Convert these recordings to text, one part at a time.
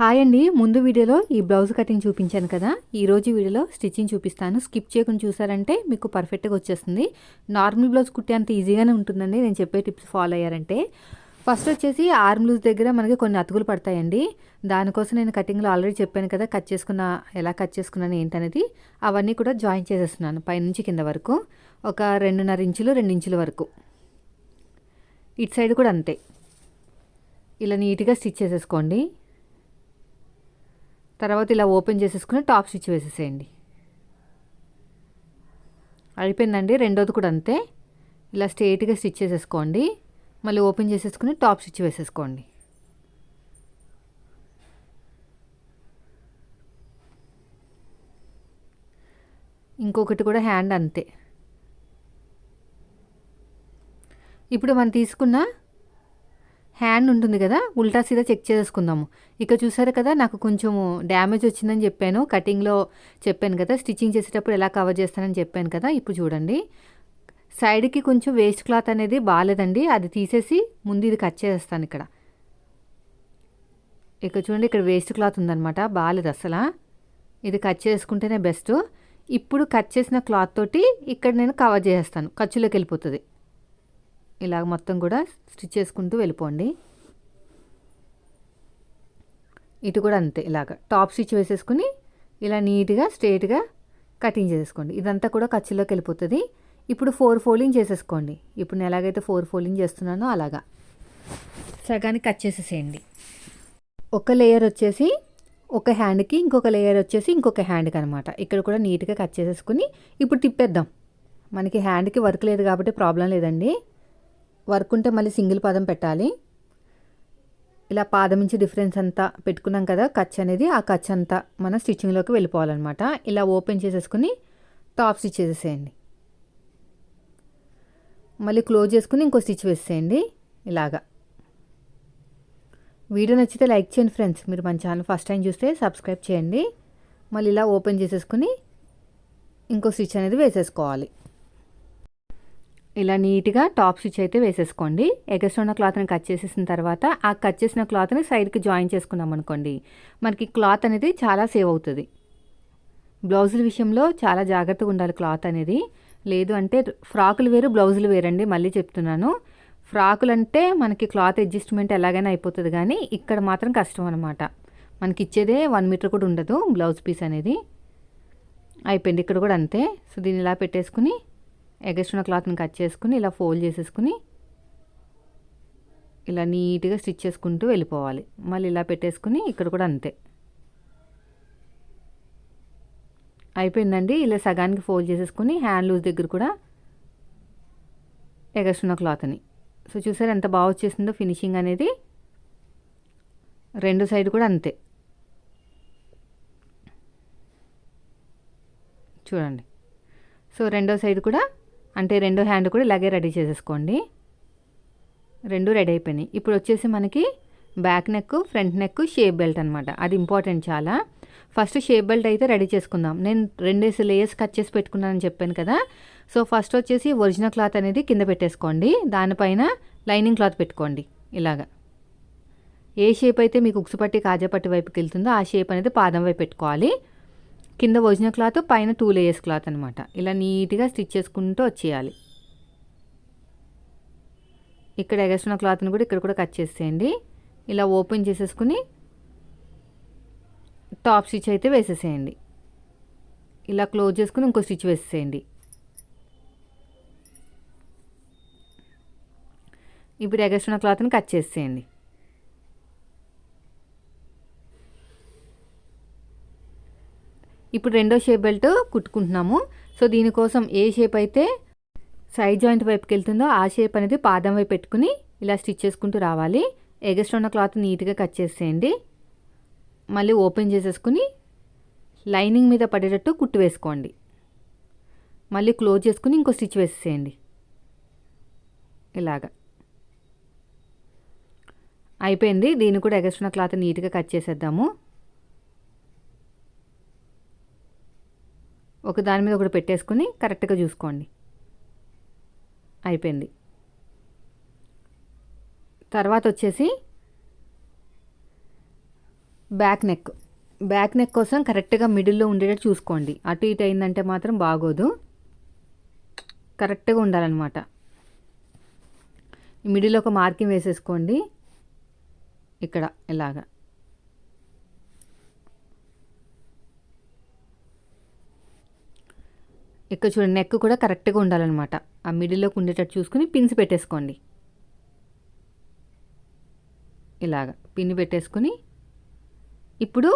Hi అండి. ముందు వీడియోలో ఈ బ్లౌజ్ కటింగ్ చూపించాను కదా. ఈరోజు వీడియోలో స్టిచ్చింగ్ చూపిస్తాను. స్కిప్ చేయకుండా చూసారంటే మీకు పర్ఫెక్ట్గా వచ్చేస్తుంది. నార్మల్ బ్లౌజ్ కుట్టే అంత ఈజీగానే ఉంటుందండి. నేను చెప్పే టిప్స్ ఫాలో అయ్యారంటే. ఫస్ట్ వచ్చేసి ఆర్మ్ లూజ్ దగ్గర మనకి కొన్ని అతుకులు పడతాయండి. దానికోసం నేను కటింగ్లో ఆల్రెడీ చెప్పాను కదా కట్ చేసుకున్న ఎలా కట్ చేసుకున్నాను ఏంటనేది. అవన్నీ కూడా జాయిన్ చేసేస్తున్నాను పైనుంచి కింద వరకు. ఒక రెండున్నర ఇంచులు రెండు ఇంచుల వరకు. ఇటు సైడ్ కూడా అంతే. ఇలా నీట్గా స్టిచ్ చేసేసుకోండి. తర్వాత ఇలా ఓపెన్ చేసేసుకుని టాప్ స్టిచ్ వేసేసేయండి. అయిపోయిందండి. రెండోది కూడా అంతే. ఇలా స్ట్రేట్గా స్టిచ్ చేసేసుకోండి. మళ్ళీ ఓపెన్ చేసేసుకుని టాప్ స్టిచ్ వేసేసుకోండి. ఇంకొకటి కూడా హ్యాండ్ అంతే. ఇప్పుడు మనం తీసుకున్న హ్యాండ్ ఉంటుంది కదా ఉల్టా సీదా చెక్ చేసుకుందాము ఇక చూసారు కదా నాకు కొంచెం డ్యామేజ్ వచ్చిందని చెప్పాను. కటింగ్లో చెప్పాను కదా స్టిచ్చింగ్ చేసేటప్పుడు ఎలా కవర్ చేస్తానని చెప్పాను కదా ఇప్పుడు చూడండి. సైడ్కి కొంచెం వేస్ట్ క్లాత్ అనేది బాగాలేదండి అది తీసేసి ముందు ఇది కట్ చేస్తాను ఇక్కడ. ఇక్కడ చూడండి ఇక్కడ వేస్ట్ క్లాత్ ఉందన్నమాట బాగాలేదు అసలు. ఇది కట్ చేసుకుంటేనే బెస్ట్. ఇప్పుడు కట్ చేసిన క్లాత్ తోటి ఇక్కడ నేను కవర్ చేసేస్తాను ఖర్చులోకి వెళ్ళిపోతుంది. ఇలాగ మొత్తం కూడా స్టిచ్ చేసుకుంటూ వెళ్ళిపోండి. ఇటు కూడా అంతే ఇలాగ. టాప్ స్టిచ్ వేసేసుకుని ఇలా నీట్గా స్ట్రైట్గా కటింగ్ చేసేసుకోండి ఇదంతా కూడా ఖర్చులోకి వెళ్ళిపోతుంది. ఇప్పుడు ఫోర్ ఫోల్డింగ్ చేసేసుకోండి. ఇప్పుడు నేను ఎలాగైతే ఫోర్ ఫోల్డింగ్ చేస్తున్నానో అలాగా. సగానికి కట్ చేసేసేయండి. ఒక లేయర్ వచ్చేసి ఒక హ్యాండ్కి ఇంకొక లేయర్ వచ్చేసి ఇంకొక హ్యాండ్కి అనమాట ఇక్కడ కూడా నీట్గా కట్ చేసేసుకుని ఇప్పుడు తిప్పేద్దాం. మనకి హ్యాండ్కి వర్క్ లేదు కాబట్టి ప్రాబ్లం లేదండి. వర్క్ ఉంటే మళ్ళీ సింగిల్ పాదం పెట్టాలి. ఇలా పాదం నుంచి డిఫరెన్స్ అంతా పెట్టుకున్నాం కదా కచ్ అనేది ఆ కచ్ అంతా మన స్టిచ్చింగ్లోకి వెళ్ళిపోవాలన్నమాట. ఇలా ఓపెన్ చేసేసుకుని టాప్ స్టిచ్ చేసేసేయండి. మళ్ళీ క్లోజ్ చేసుకుని ఇంకో స్టిచ్ వేసేయండి ఇలాగా. వీడియో నచ్చితే లైక్ చేయండి ఫ్రెండ్స్. మీరు మన ఛానల్ ఫస్ట్ టైం చూస్తే సబ్స్క్రైబ్ చేయండి. మళ్ళీ ఇలా ఓపెన్ చేసేసుకుని ఇంకో స్టిచ్ అనేది వేసేసుకోవాలి. ఇలా నీట్గా టాప్ స్టిచ్ అయితే వేసేసుకోండి. ఎగస్ట్ ఉన్న క్లాత్ని కట్ చేసేసిన తర్వాత ఆ కట్ చేసిన క్లాత్ని సైడ్కి జాయిన్ చేసుకున్నాం అనుకోండి మనకి క్లాత్ అనేది చాలా సేవ్ అవుతుంది. బ్లౌజుల విషయంలో చాలా జాగ్రత్తగా ఉండాలి క్లాత్ అనేది. లేదు అంటే ఫ్రాకులు వేరు బ్లౌజులు వేరండి మళ్ళీ చెప్తున్నాను. ఫ్రాకులు అంటే మనకి క్లాత్ అడ్జస్ట్మెంట్ ఎలాగైనా అయిపోతుంది కానీ ఇక్కడ మాత్రం కష్టం అనమాట మనకి ఇచ్చేదే వన్ మీటర్ కూడా ఉండదు బ్లౌజ్ పీస్ అనేది. అయిపోయింది ఇక్కడ కూడా అంతే. సో దీన్ని ఇలా పెట్టేసుకుని ఎగస్ట్ ఉన్న క్లాత్ని కట్ చేసుకుని ఇలా ఫోల్డ్ చేసేసుకుని ఇలా నీట్గా స్టిచ్ చేసుకుంటూ వెళ్ళిపోవాలి. మళ్ళీ ఇలా పెట్టేసుకుని ఇక్కడ కూడా అంతే. అయిపోయిందండి. ఇలా సగానికి ఫోల్డ్ చేసేసుకుని హ్యాండ్ లూజ్ దగ్గర కూడా ఎగస్ట్ క్లాత్ని. సో చూసారు ఎంత బాగా వచ్చేసిందో ఫినిషింగ్ అనేది? రెండు సైడ్ కూడా అంతే. చూడండి. సో రెండో సైడ్ కూడా అంటే రెండో హ్యాండ్ కూడా ఇలాగే రెడీ చేసేసుకోండి. రెండు రెడీ అయిపోయినాయి. ఇప్పుడు వచ్చేసి మనకి back neck front neck shape belt అనమాట అది ఇంపార్టెంట్ చాలా. ఫస్ట్ షేప్ బెల్ట్ అయితే రెడీ చేసుకుందాం. నేను రెండేసి లేయర్స్ కట్ చేసి పెట్టుకున్నానని చెప్పాను కదా. సో ఫస్ట్ వచ్చేసి ఒరిజినల్ క్లాత్ అనేది కింద పెట్టేసుకోండి. దానిపైన లైనింగ్ క్లాత్ పెట్టుకోండి. ఇలాగా. ఏ షేప్ అయితే మీకు ఉక్సుపట్టి కాజాపట్టి వైపుకి వెళ్తుందో ఆ షేప్ అనేది పాదం వైపు పెట్టుకోవాలి. కింద ఒరిజినల్ క్లాత్ పైన టూ లేయర్స్ క్లాత్ అనమాట ఇలా నీట్గా స్టిచ్ చేసుకుంటూ వచ్చేయాలి. ఇక్కడ ఎగస్ట్రున్న క్లాత్ని కూడా ఇక్కడ కూడా కట్ చేసేయండి. ఇలా ఓపెన్ చేసేసుకుని టాప్ స్టిచ్ అయితే వేసేసేయండి. ఇలా క్లోజ్ చేసుకుని ఇంకో స్టిచ్ వేసేసేయండి. ఇప్పుడు ఎగస్ట్రున్న క్లాత్ని కట్ చేసేయండి. ఇప్పుడు రెండో షేప్ బెల్ట్ కుట్టుకుంటున్నాము. సో దీనికోసం ఏ షేప్ అయితే సైడ్ జాయింట్ వైపుకి వెళ్తుందో ఆ షేప్ అనేది పాదం వైపు పెట్టుకుని ఇలా స్టిచ్ చేసుకుంటూ రావాలి. ఎగస్ట్ ఉన్న క్లాత్ నీట్గా కట్ చేసేయండి. మళ్ళీ ఓపెన్ చేసేసుకుని లైనింగ్ మీద పడేటట్టు కుట్టు వేసుకోండి. మళ్ళీ క్లోజ్ చేసుకుని ఇంకో స్టిచ్ వేసేసేయండి. ఇలాగా. అయిపోయింది. దీన్ని కూడా ఎగస్ట్ ఉన్న క్లాత్ నీట్గా కట్ చేసేద్దాము. ఒక దాని మీద ఒకటి పెట్టేసుకుని కరెక్ట్గా చూసుకోండి. అయిపోయింది. తర్వాత వచ్చేసి బ్యాక్ నెక్. బ్యాక్ నెక్ కోసం కరెక్ట్గా మిడిల్లో ఉండేటట్టు చూసుకోండి. అటు ఇటు అయిందంటే మాత్రం బాగోదు. కరెక్ట్గా ఉండాలన్నమాట. మిడిల్ ఒక మార్కింగ్ వేసేసుకోండి. ఇక్కడ ఇలాగా. ఇక్కడ చూడండి నెక్ కూడా కరెక్ట్గా ఉండాలన్నమాట. ఆ మిడిల్లోకి ఉండేటట్టు చూసుకుని పిన్స్ పెట్టేసుకోండి. ఇలాగా పిన్ పెట్టేసుకుని ఇప్పుడు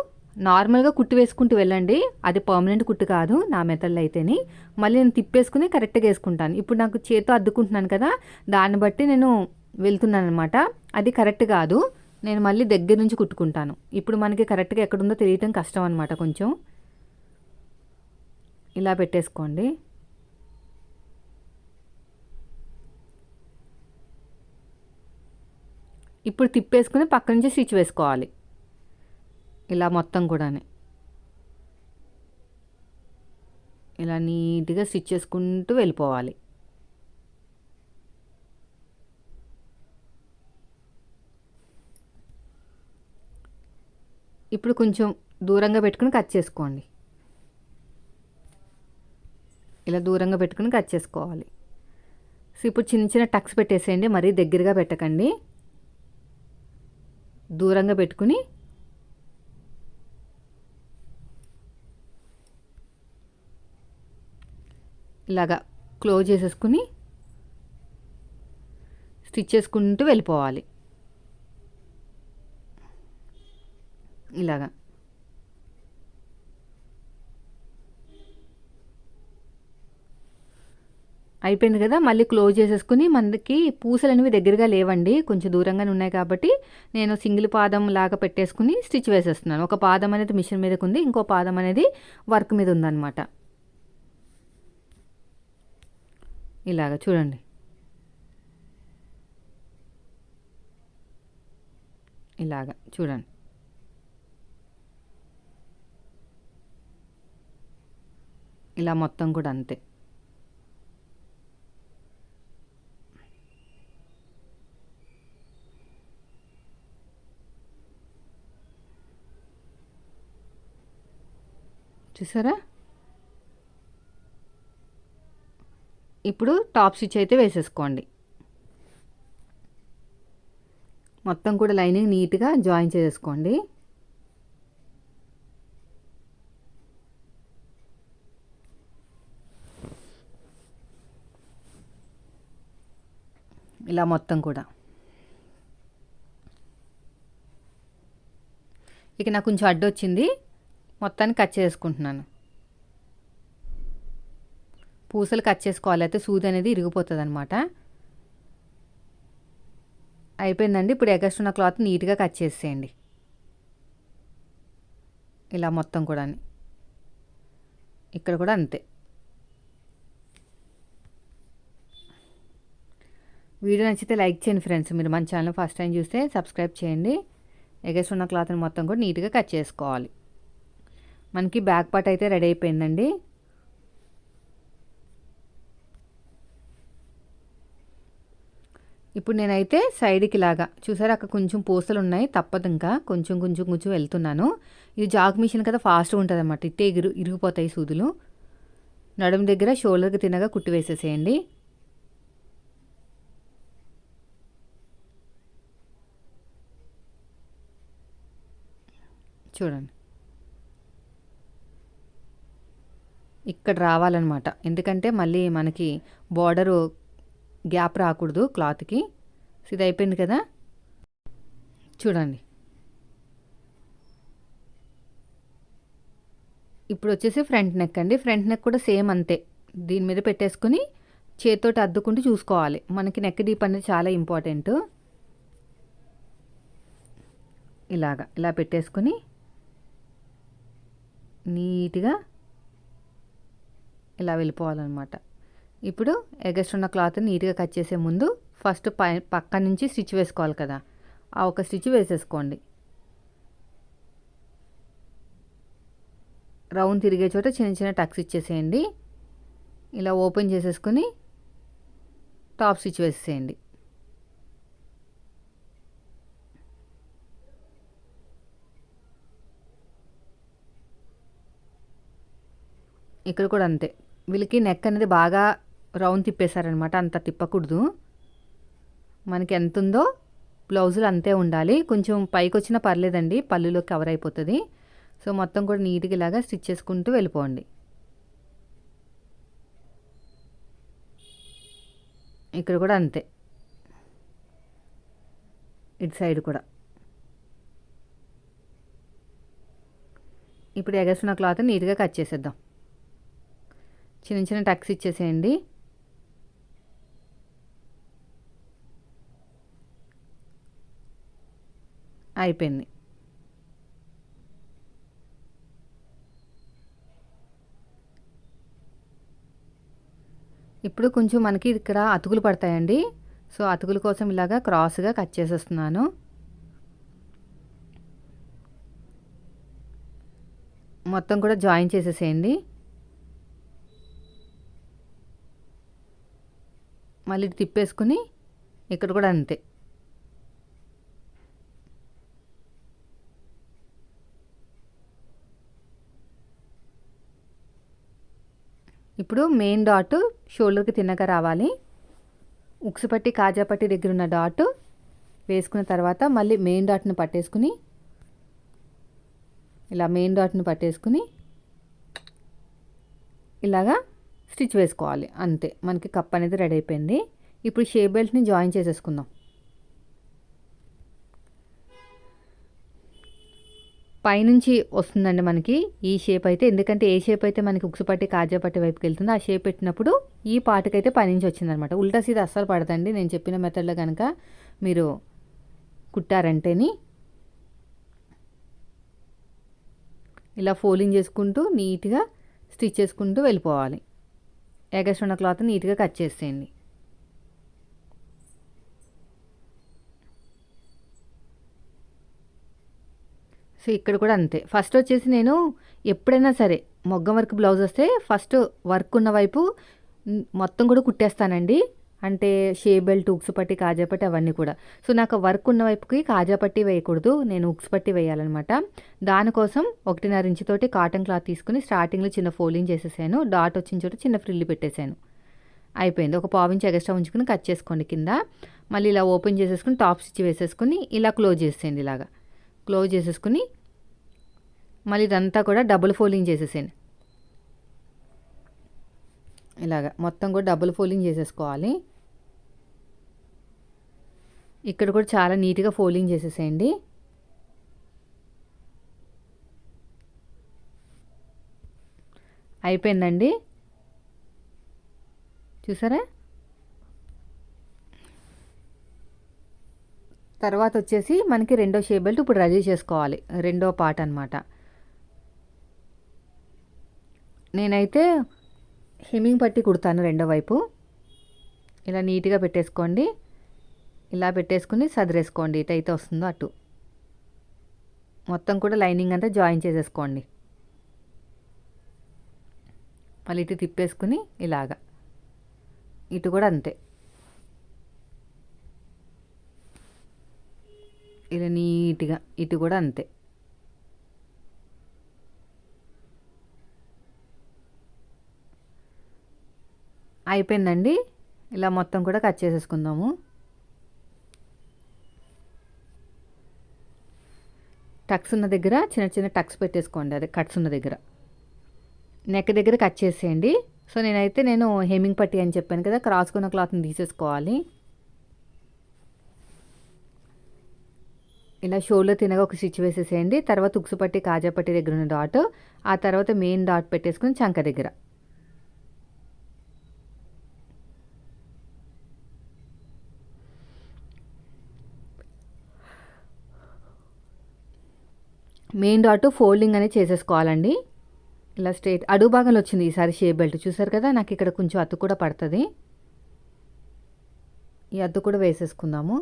నార్మల్గా కుట్టు వేసుకుంటూ వెళ్ళండి. అది పర్మనెంట్ కుట్టు కాదు నా మెథడ్లో అయితేని. మళ్ళీ నేను తిప్పేసుకుని కరెక్ట్గా వేసుకుంటాను. ఇప్పుడు నాకు చేతితో అద్దుకుంటున్నాను కదా దాన్ని బట్టి నేను వెళ్తున్నాను అనమాట అది కరెక్ట్ కాదు నేను మళ్ళీ దగ్గర నుంచి కుట్టుకుంటాను. ఇప్పుడు మనకి కరెక్ట్గా ఎక్కడుందో తెలియటం కష్టం అనమాట కొంచెం. ఇలా పెట్టేసుకోండి. ఇప్పుడు తిప్పేసుకుని పక్క నుంచి స్టిచ్ వేసుకోవాలి. ఇలా మొత్తం కూడా ఇలా నీట్గా స్టిచ్ చేసుకుంటూ వెళ్ళిపోవాలి. ఇప్పుడు కొంచెం దూరంగా పెట్టుకుని కట్ చేసుకోండి. ఇలా దూరంగా పెట్టుకుని కట్ చేసుకోవాలి. సో ఇప్పుడు చిన్న చిన్న టక్స్ పెట్టేసేయండి. మరీ దగ్గరగా పెట్టకండి. దూరంగా పెట్టుకుని ఇలాగా క్లోజ్ చేసేసుకుని స్టిచ్ చేసుకుంటూ వెళ్ళిపోవాలి. ఇలాగా. అయిపోయింది కదా మళ్ళీ క్లోజ్ చేసేసుకుని మనకి పూసలు అనేవి దగ్గరగా లేవండి కొంచెం దూరంగానే ఉన్నాయి కాబట్టి నేను సింగిల్ పాదం లాగా పెట్టేసుకుని స్టిచ్ వేసేస్తున్నాను. ఒక పాదం అనేది మిషన్ మీదకు ఉంది ఇంకో పాదం అనేది వర్క్ మీద ఉందన్నమాట ఇలాగ చూడండి. ఇలాగ చూడండి. ఇలా మొత్తం కూడా అంతే. చూసారా? ఇప్పుడు టాప్ స్టిచ్ అయితే వేసేసుకోండి. మొత్తం కూడా లైనింగ్ నీట్గా జాయిన్ చేసేసుకోండి. ఇలా మొత్తం కూడా. ఇక నాకు కొంచెం అడ్డు వచ్చింది మొత్తాన్ని కట్ చేసుకుంటున్నాను. పూసలు కట్ చేసుకోవాలి అయితే సూది అనేది ఇరిగిపోతుంది అనమాట అయిపోయిందండి. ఇప్పుడు ఎగస్ట్ ఉన్న క్లాత్ నీట్గా కట్ చేసేయండి. ఇలా మొత్తం కూడా ఇక్కడ కూడా అంతే. వీడియో నచ్చితే లైక్ చేయండి ఫ్రెండ్స్. మీరు మన ఛానల్ ఫస్ట్ టైం చూస్తే సబ్స్క్రైబ్ చేయండి. ఎగస్ట్ ఉన్న క్లాత్ని మొత్తం కూడా నీట్గా కట్ చేసుకోవాలి. మనకి బ్యాక్ పార్ట్ అయితే రెడీ అయిపోయిందండి. ఇప్పుడు నేనైతే సైడ్కి లాగా చూసారా అక్కడ కొంచెం పూసలు ఉన్నాయి తప్పదు ఇంకా. కొంచెం కొంచెం కొంచెం వెళ్తున్నాను. ఇది జాగ్ మిషన్ కదా ఫాస్ట్గా ఉంటుంది అన్నమాట ఇట్టే ఇరు ఇరిగిపోతాయి సూదులు. నడుము దగ్గర షోల్డర్కి తినగా కుట్టి వేసేసేయండి. చూడండి. ఇక్కడ రావాలన్నమాట. ఎందుకంటే మళ్ళీ మనకి బార్డరు గ్యాప్ రాకూడదు క్లాత్కి ఇది అయిపోయింది కదా? చూడండి. ఇప్పుడు వచ్చేసి ఫ్రంట్ నెక్ అండి. ఫ్రంట్ నెక్ కూడా సేమ్ అంతే. దీని మీద పెట్టేసుకుని చేతితోటి అద్దుకుంటూ చూసుకోవాలి. మనకి నెక్ డీప్ అనేది చాలా ఇంపార్టెంట్ ఇలాగా ఇలా పెట్టేసుకుని నీట్గా ఇలా వెళ్ళిపోవాలన్నమాట. ఇప్పుడు ఎగస్ట్ ఉన్న క్లాత్ నీట్గా కట్ చేసే ముందు ఫస్ట్ పై పక్క నుంచి స్టిచ్ వేసుకోవాలి కదా. ఆ ఒక స్టిచ్ వేసేసుకోండి. రౌండ్ తిరిగే చోట చిన్న చిన్న టక్స్ ఇచ్చేసేయండి. ఇలా ఓపెన్ చేసేసుకొని టాప్ స్టిచ్ వేసేయండి ఇక్కడ కూడా అంతే. వీళ్ళకి నెక్ అనేది బాగా రౌండ్ తిప్పేశారనమాట అంత తిప్పకూడదు. మనకి ఎంత ఉందో బ్లౌజులు అంతే ఉండాలి. కొంచెం పైకి వచ్చినా పర్లేదండి. పళ్ళులో కవర్ అయిపోతుంది. సో మొత్తం కూడా నీట్గా ఇలాగా స్టిచ్ చేసుకుంటూ వెళ్ళిపోండి. ఇక్కడ కూడా అంతే. ఇటు సైడ్ కూడా. ఇప్పుడు ఎగసిన క్లాత్ నీట్గా కట్ చేసేద్దాం. చిన్న చిన్న టక్స్ ఇచ్చేసేయండి. అయిపోయింది. ఇప్పుడు కొంచెం మనకి ఇక్కడ అతుకులు పడతాయండి. సో అతుకుల కోసం ఇలాగా క్రాస్గా కట్ చేసేస్తున్నాను. మొత్తం కూడా జాయిన్ చేసేసేయండి. మళ్ళీ తిప్పేసుకుని ఇక్కడ కూడా అంతే. ఇప్పుడు మెయిన్ డాట్ షోల్డర్కి తిన్నగా రావాలి. ఉక్సుపట్టి పట్టి కాజా పట్టి దగ్గర ఉన్న డాట్ వేసుకున్న తర్వాత మళ్ళీ మెయిన్ డాట్ని పట్టేసుకుని ఇలా మెయిన్ డాట్ని పట్టేసుకుని ఇలాగా స్టిచ్ వేసుకోవాలి. అంతే. మనకి కప్ అనేది రెడీ అయిపోయింది. ఇప్పుడు షేప్ బెల్ట్ని జాయిన్ చేసేసుకుందాం. పైనుంచి వస్తుందండి మనకి ఈ షేప్ అయితే. ఎందుకంటే ఏ షేప్ అయితే మనకి ఉక్సుపట్టి కాజాపట్టి వైపుకి వెళ్తుందో ఆ షేప్ పెట్టినప్పుడు ఈ పాటకైతే పైనుంచి వచ్చిందనమాట. ఉల్టా సీదా అస్సలు పడదండి. నేను చెప్పిన మెథడ్లో కనుక మీరు కుట్టారంటేని ఇలా ఫోలింగ్ చేసుకుంటూ నీట్గా స్టిచ్ చేసుకుంటూ వెళ్ళిపోవాలి. ఎగస్ట్రా క్లాత్ నీట్గా కట్ చేసేయండి. సో ఇక్కడ కూడా అంతే. ఫస్ట్ వచ్చేసి నేను ఎప్పుడైనా సరే మొగ్గం వర్క్ బ్లౌజ్ వస్తే ఫస్ట్ వర్క్ ఉన్న వైపు మొత్తం కూడా కుట్టేస్తానండి. అంటే షేబెల్ట్ బెల్ట్ ఉక్స్ పట్టి కాజాపట్టి అవన్నీ కూడా. సో నాకు వర్క్ ఉన్న వైపుకి కాజాపట్టి వేయకూడదు. నేను ఉక్స్ పట్టి వేయాలన్నమాట. దానికోసం ఒకటిన్నర ఇంచుతోటి కాటన్ క్లాత్ తీసుకుని స్టార్టింగ్లో చిన్న ఫోల్డింగ్ చేసేసాను. డాట్ వచ్చిన చోట చిన్న ఫ్రిల్లు పెట్టేశాను అయిపోయింది. ఒక పావించి ఎగస్ట్రా ఉంచుకుని కట్ చేసుకోండి కింద. మళ్ళీ ఇలా ఓపెన్ చేసేసుకుని టాప్ స్టిచ్ వేసేసుకుని ఇలా క్లోజ్ చేసేయండి ఇలాగా. క్లోజ్ చేసేసుకుని మళ్ళీ ఇదంతా కూడా డబుల్ ఫోల్డింగ్ చేసేసేయండి. ఇలాగ. మొత్తం కూడా డబుల్ ఫోల్డింగ్ చేసేసుకోవాలి. ఇక్కడ కూడా చాలా నీట్గా ఫోల్డింగ్ చేసేసేయండి. అయిపోయిందండి. చూసారా? తర్వాత వచ్చేసి మనకి రెండో షే బెల్ట్ ఇప్పుడు రెడీ చేసుకోవాలి. రెండో పార్ట్ అనమాట నేనైతే హెమ్మింగ్ పట్టి కుడతాను రెండో వైపు. ఇలా నీట్గా పెట్టేసుకోండి. ఇలా పెట్టేసుకుని సదిరేసుకోండి. ఇటైతే వస్తుందో అటు. మొత్తం కూడా లైనింగ్ అంతా జాయిన్ చేసేసుకోండి. మళ్ళీ ఇటు తిప్పేసుకుని ఇలాగా. ఇటు కూడా అంతే. ఇలా నీట్గా ఇటు కూడా అంతే. అయిపోయిందండి. ఇలా మొత్తం కూడా కట్ చేసేసుకుందాము. టక్స్ ఉన్న దగ్గర చిన్న చిన్న టక్స్ పెట్టేసుకోండి అదే కట్స్ ఉన్న దగ్గర. నెక్ దగ్గర కట్ చేసేయండి. సో నేనైతే నేను హెమింగ్ పట్టి అని చెప్పాను కదా క్రాస్కున్న క్లాత్ని తీసేసుకోవాలి. ఇలా షోలో తినగా ఒక స్టిచ్ వేసేసేయండి. తర్వాత ఉక్సుపట్టి కాజాపట్టి కాజా పట్టి దగ్గర ఉన్న డాట్ ఆ తర్వాత మెయిన్ డాట్ పెట్టేసుకుని చంక దగ్గర. మెయిన్ డాట్ ఫోల్డింగ్ అనేది చేసేసుకోవాలండి. ఇలా స్ట్రేట్ అడుగు భాగంలో వచ్చింది ఈసారి షేప్ బెల్ట్. చూసారు కదా నాకు ఇక్కడ కొంచెం అత్తు కూడా పడుతుంది. ఈ అద్దు కూడా వేసేసుకుందాము.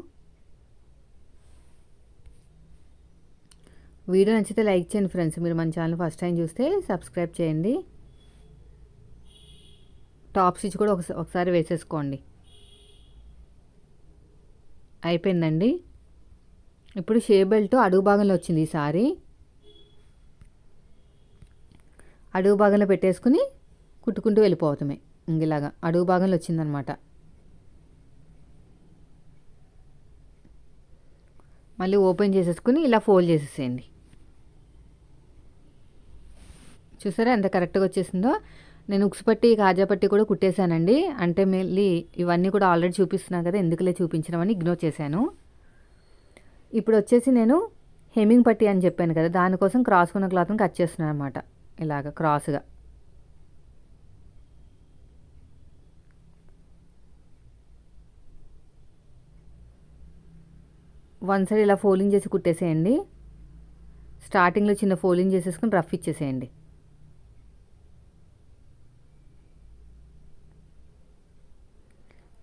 వీడియో నచ్చితే లైక్ చేయండి ఫ్రెండ్స్. మీరు మన ఛానల్ ఫస్ట్ టైం చూస్తే సబ్స్క్రైబ్ చేయండి. టాప్ స్టిచ్ కూడా ఒకసారి వేసేసుకోండి. అయిపోయిందండి. ఇప్పుడు షే బెల్ట్ అడుగు భాగంలో వచ్చింది ఈసారి అడుగు భాగంలో పెట్టేసుకుని కుట్టుకుంటూ వెళ్ళిపోవటమే. ఇంకలాగా అడుగు భాగంలో వచ్చిందనమాట. మళ్ళీ ఓపెన్ చేసేసుకుని ఇలా ఫోల్డ్ చేసేసేయండి. చూసారా ఎంత కరెక్ట్గా వచ్చేసిందో? నేను ఉక్స్ పట్టి కాజా పట్టి కూడా కుట్టేశానండి. అంటే మళ్ళీ ఇవన్నీ కూడా ఆల్రెడీ చూపిస్తున్నాను కదా ఎందుకులే చూపించడం ఇగ్నోర్ చేశాను. ఇప్పుడు వచ్చేసి నేను హెమ్మింగ్ పట్టి అని చెప్పాను కదా దానికోసం క్రాస్ ఉన్న క్లాత్ని కట్ చేస్తున్నాను అనమాట ఇలాగ క్రాస్గా. వన్ సైడ్ ఇలా ఫోలింగ్ చేసి కుట్టేసేయండి. స్టార్టింగ్లో చిన్న ఫోలింగ్ చేసేసుకుని రఫ్ ఇచ్చేసేయండి.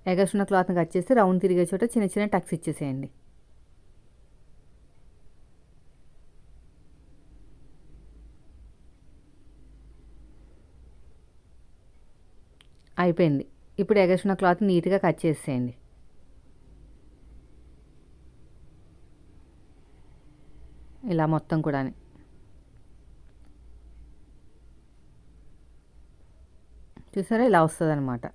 ఎగస్ట్ ఉన్న క్లాత్ని కట్ చేసి రౌండ్ తిరిగే చోట చిన్న చిన్న టక్స్ ఇచ్చేసేయండి. అయిపోయింది. ఇప్పుడు ఎగసిన క్లాత్ నీట్గా కట్ చేసేయండి. ఇలా మొత్తం కూడా చూసారా? ఇలా వస్తుంది అనమాట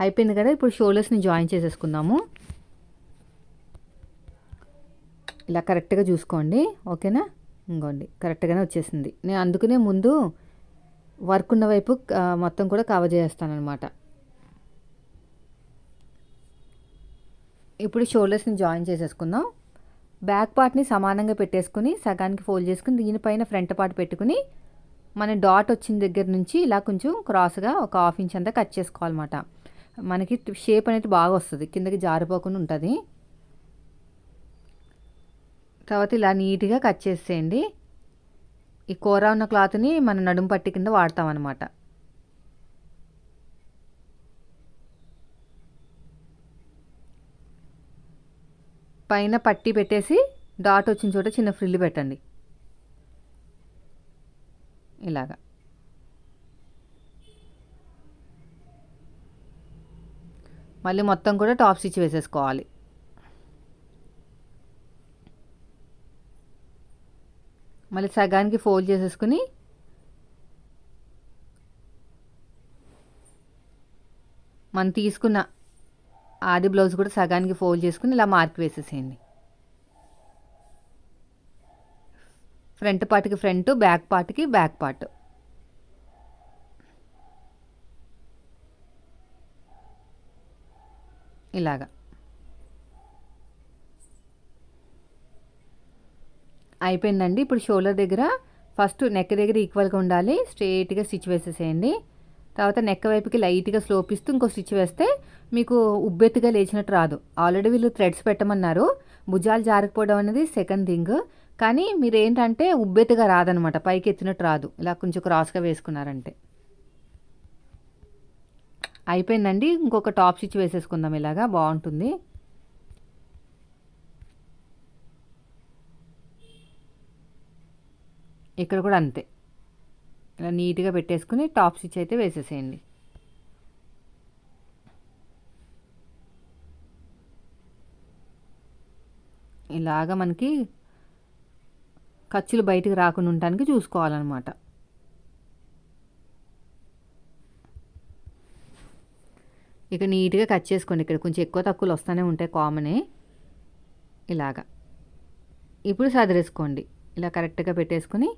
అయిపోయింది కదా? ఇప్పుడు షోల్డర్స్ని జాయిన్ చేసేసుకుందాము. ఇలా కరెక్ట్గా చూసుకోండి. ఓకేనా? ఇంకోండి కరెక్ట్గానే వచ్చేసింది. నేను అందుకనే ముందు వర్క్ ఉన్న వైపు మొత్తం కూడా కవర్ చేస్తానమాట ఇప్పుడు షోల్డర్స్ని జాయిన్ చేసేసుకుందాం. బ్యాక్ పార్ట్ని సమానంగా పెట్టేసుకుని సగానికి ఫోల్డ్ చేసుకుని దీనిపైన ఫ్రంట్ పార్ట్ పెట్టుకుని మన డాట్ వచ్చిన దగ్గర నుంచి ఇలా కొంచెం క్రాస్గా ఒక హాఫ్ ఇంచ్ అంతా కట్ చేసుకోవాలన్నమాట. మనకి షేప్ అనేది బాగా వస్తుంది కిందకి జారిపోకుండా ఉంటుంది. తర్వాత ఇలా నీట్గా కట్ చేసేయండి. ఈ కూర ఉన్న క్లాత్ని మన నడుము పట్టి కింద వాడతాం అనమాట పైన పట్టి పెట్టేసి డాట్ వచ్చిన చోట చిన్న ఫ్రిల్ పెట్టండి. ఇలాగా. మళ్ళీ మొత్తం కూడా టాప్ స్టిచ్ వేసేసుకోవాలి. మళ్ళీ సగానికి ఫోల్డ్ చేసేసుకుని మనం తీసుకున్న ఆది బ్లౌజ్ కూడా సగానికి ఫోల్డ్ చేసుకుని ఇలా మార్క్ వేసేసేయండి. ఫ్రంట్ పార్ట్కి ఫ్రంట్ బ్యాక్ పార్ట్కి బ్యాక్ పార్ట్. ఇలాగా. అయిపోయిందండి. ఇప్పుడు షోల్డర్ దగ్గర ఫస్ట్ నెక్ దగ్గర ఈక్వల్గా ఉండాలి. స్ట్రేట్గా స్టిచ్ వేసేసేయండి. తర్వాత నెక్క వైపుకి లైట్గా స్లోప్ ఇస్తూ ఇంకో స్టిచ్ వేస్తే మీకు ఉబ్బెత్తుగా లేచినట్టు రాదు. ఆల్రెడీ వీళ్ళు థ్రెడ్స్ పెట్టమన్నారు. భుజాలు జారకపోవడం అనేది సెకండ్ థింగ్ కానీ మీరు ఏంటంటే ఉబ్బెత్తుగా రాదనమాట. పైకి ఎత్తినట్టు రాదు. ఇలా కొంచెం క్రాస్గా వేసుకున్నారంటే. అయిపోయిందండి. ఇంకొక టాప్ స్టిచ్ వేసేసుకుందాం ఇలాగా. బాగుంటుంది. ఇక్కడ కూడా అంతే. ఇలా నీట్గా పెట్టేసుకుని టాప్ స్టిచ్ అయితే వేసేసేయండి. ఇలాగా మనకి ఖర్చులు బయటకు రాకుండా ఉండటానికి చూసుకోవాలన్నమాట. ఇక నీట్గా కట్ చేసుకోండి. ఇక్కడ కొంచెం ఎక్కువ తక్కువలు వస్తూనే ఉంటాయి కామనే. ఇలాగా. ఇప్పుడు సదిరేసుకోండి. ఇలా కరెక్ట్గా పెట్టేసుకుని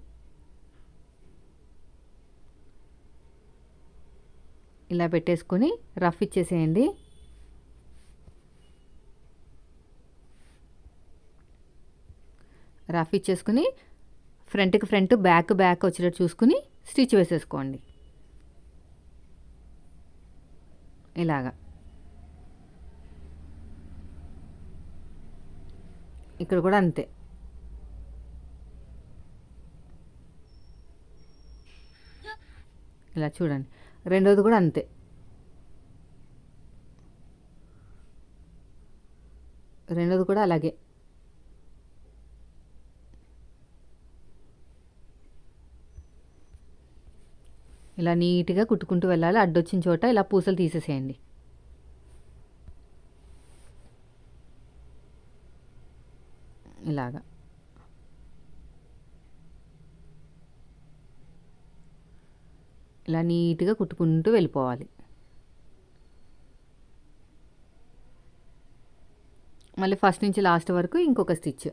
ఇలా పెట్టేసుకొని రఫ్ ఇచ్చేసేయండి. రఫ్ ఇచ్చేసుకుని ఫ్రంట్కి ఫ్రంట్ బ్యాక్ బ్యాక్ వచ్చేటట్టు చూసుకుని స్టిచ్ వేసేసుకోండి. ఇలాగా. ఇక్కడ కూడా అంతే. ఇలా చూడండి. రెండోది కూడా అంతే. రెండోది కూడా అలాగే. ఇలా నీట్గా కుట్టుకుంటూ వెళ్ళాలి. అడ్డొచ్చిన చోట ఇలా పూసలు తీసేసేయండి. ఇలాగా. ఇలా నీట్గా కుట్టుకుంటూ వెళ్ళిపోవాలి. మళ్ళీ ఫస్ట్ నుంచి లాస్ట్ వరకు ఇంకొక స్టిచ్.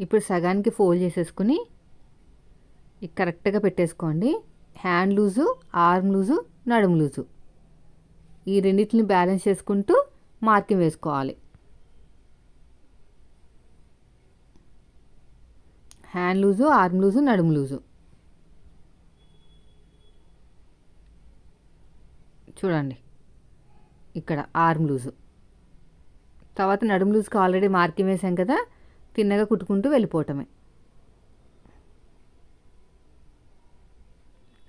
ఇప్పుడు సగానికి ఫోల్డ్ చేసేసుకుని కరెక్ట్గా పెట్టేసుకోండి. హ్యాండ్ లూజు ఆర్మ్ లూజు నడుము లూజు. ఈ రెండింటిని బ్యాలెన్స్ చేసుకుంటూ మార్కింగ్ వేసుకోవాలి. హ్యాండ్ లూజు ఆర్మ్ లూజు నడుము లూజు. చూడండి. ఇక్కడ ఆర్మ్ లూజు. తర్వాత నడుము లూజ్కి ఆల్రెడీ మార్కింగ్ వేసాం కదా తిన్నగా కుట్టుకుంటూ వెళ్ళిపోవటమే.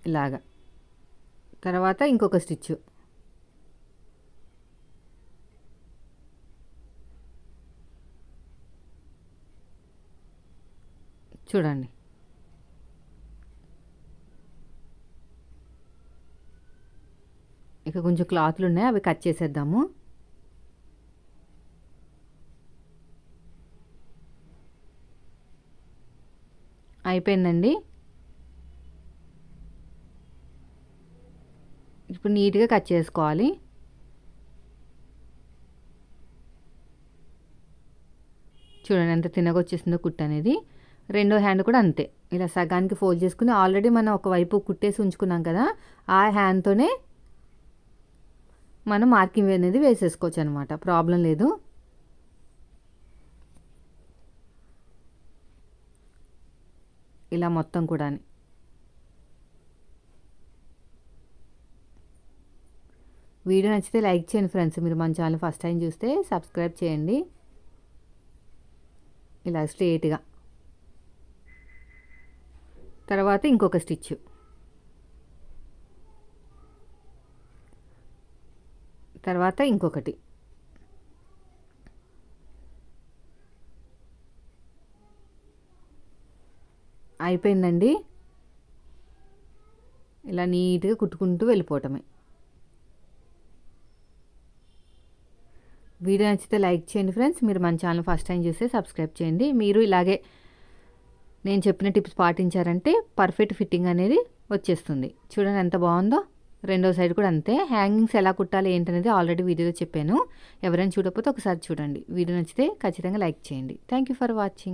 ఇలాగా. తర్వాత ఇంకొక స్టిచ్చు. చూడండి. ఇక కొంచెం క్లాత్లు ఉన్నాయి అవి కట్ చేసేద్దాము. అయిపోయిందండి. ఇప్పుడు నీట్గా కట్ చేసుకోవాలి. చూడండి ఎంత తినగొచ్చేసిందో కుట్టు అనేది. రెండో హ్యాండ్ కూడా అంతే. ఇలా సగానికి ఫోల్డ్ చేసుకుని ఆల్రెడీ మనం ఒకవైపు కుట్టేసి ఉంచుకున్నాం కదా ఆ హ్యాండ్తోనే మనం మార్కింగ్ అనేది వేసేసుకోవచ్చు అనమాట ప్రాబ్లం లేదు. ఇలా మొత్తం కూడా వీడియో నచ్చితే లైక్ చేయండి ఫ్రెండ్స్. మీరు మన ఛానల్ ఫస్ట్ టైం చూస్తే సబ్స్క్రైబ్ చేయండి. ఇలా స్ట్రేట్గా. తర్వాత ఇంకొక స్టిచ్ తర్వాత ఇంకొకటి. అయిపోయిందండి. ఇలా నీట్గా కుట్టుకుంటూ వెళ్ళిపోవటమే. వీడియో నచ్చితే లైక్ చేయండి ఫ్రెండ్స్. మీరు మన ఛానల్ ఫస్ట్ టైం చూస్తే సబ్స్క్రైబ్ చేయండి. మీరు ఇలాగే నేను చెప్పిన టిప్స్ పాటించారంటే పర్ఫెక్ట్ ఫిట్టింగ్ అనేది వచ్చేస్తుంది. చూడండి ఎంత బాగుందో. రెండో సైడ్ కూడా అంతే. హ్యాంగింగ్స్ ఎలా కుట్టాలి ఏంటనేది ఆల్రెడీ వీడియోలో చెప్పాను. ఎవరైనా చూడకపోతే ఒకసారి చూడండి. వీడియో నచ్చితే ఖచ్చితంగా లైక్ చేయండి. Thank you for watching.